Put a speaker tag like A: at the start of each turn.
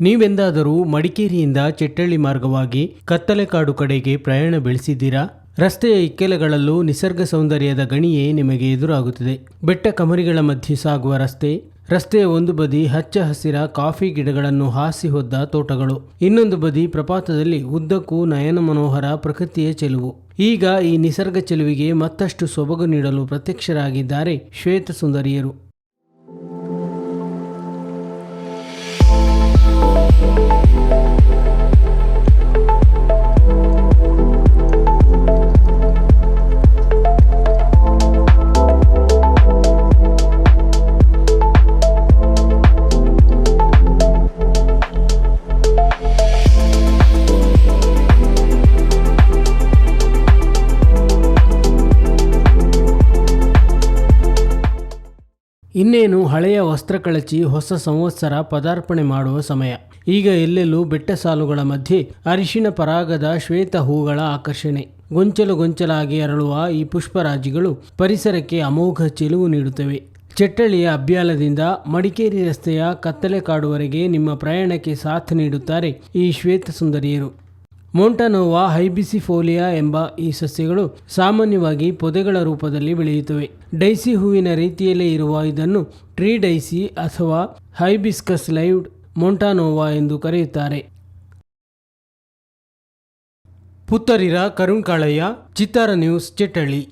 A: ನೀವೆಂದಾದರೂ ಮಡಿಕೇರಿಯಿಂದ ಚೆಟ್ಟಳ್ಳಿ ಮಾರ್ಗವಾಗಿ ಕತ್ತಲೆಕಾಡು ಕಡೆಗೆ ಪ್ರಯಾಣ ಬೆಳೆಸಿದ್ದೀರಾ? ರಸ್ತೆಯ ಇಕ್ಕೆಲಗಳಲ್ಲೂ ನಿಸರ್ಗ ಸೌಂದರ್ಯದ ಗಣಿಯೇ ನಿಮಗೆ ಎದುರಾಗುತ್ತದೆ. ಬೆಟ್ಟ ಕಮರಿಗಳ ಮಧ್ಯೆ ಸಾಗುವ ರಸ್ತೆ, ರಸ್ತೆಯ ಒಂದು ಬದಿ ಹಚ್ಚ ಹಸಿರ ಕಾಫಿ ಗಿಡಗಳನ್ನು ಹಾಸಿ ಹೊದ್ದ ತೋಟಗಳು, ಇನ್ನೊಂದು ಬದಿ ಪ್ರಪಾತದಲ್ಲಿ ಉದ್ದಕ್ಕೂ ನಯನ ಮನೋಹರ ಪ್ರಕೃತಿಯ ಚೆಲುವು. ಈಗ ಈ ನಿಸರ್ಗ ಚೆಲುವಿಗೆ ಮತ್ತಷ್ಟು ಸೊಬಗು ನೀಡಲು ಪ್ರತ್ಯಕ್ಷರಾಗಿದ್ದಾರೆ ಶ್ವೇತ ಸುಂದರಿಯರು ಇನ್ನೇನು ಹಳೆಯ ವಸ್ತ್ರ ಕಳಚಿ ಹೊಸ ಸಂವತ್ಸರ ಪದಾರ್ಪಣೆ ಮಾಡುವ ಸಮಯ. ಈಗ ಎಲ್ಲೆಲ್ಲೂ ಬೆಟ್ಟ ಸಾಲುಗಳ ಮಧ್ಯೆ ಅರಿಶಿನ ಪರಾಗದ ಶ್ವೇತ ಹೂಗಳ ಆಕರ್ಷಣೆ. ಗೊಂಚಲು ಗೊಂಚಲಾಗಿ ಅರಳುವ ಈ ಪುಷ್ಪರಾಜಿಗಳು ಪರಿಸರಕ್ಕೆ ಅಮೋಘ ಚೆಲುವು ನೀಡುತ್ತವೆ. ಚಟ್ಟಳಿಯ ಅಭ್ಯಾಲದಿಂದ ಮಡಿಕೇರಿ ರಸ್ತೆಯ ಕತ್ತಲೆ ಕಾಡುವರೆಗೆ ನಿಮ್ಮ ಪ್ರಯಾಣಕ್ಕೆ ಸಾಥ್ ನೀಡುತ್ತಾರೆ ಈ ಶ್ವೇತ ಸುಂದರಿಯರು. ಮೊಂಟನೋವಾ ಹೈಬಿಸಿಫೋಲಿಯಾ ಎಂಬ ಈ ಸಸ್ಯಗಳು ಸಾಮಾನ್ಯವಾಗಿ ಪೊದೆಗಳ ರೂಪದಲ್ಲಿ ಬೆಳೆಯುತ್ತವೆ. ಡೈಸಿ ಹೂವಿನ ರೀತಿಯಲ್ಲೇ ಇರುವ ಇದನ್ನು ಟ್ರೀ ಡೈಸಿ ಅಥವಾ ಹೈಬಿಸ್ಕಸ್ ಲೈವ್ಡ್ ಮೊಂಟಾನೋವಾ ಎಂದು ಕರೆಯುತ್ತಾರೆ. ಪುತ್ತರಿರ ಕರುಣ್ ಕಾಳಯ್ಯ ಚಿತ್ತಾರ ನ್ಯೂಸ್, ಚೆಟ್ಟಳ್ಳಿ.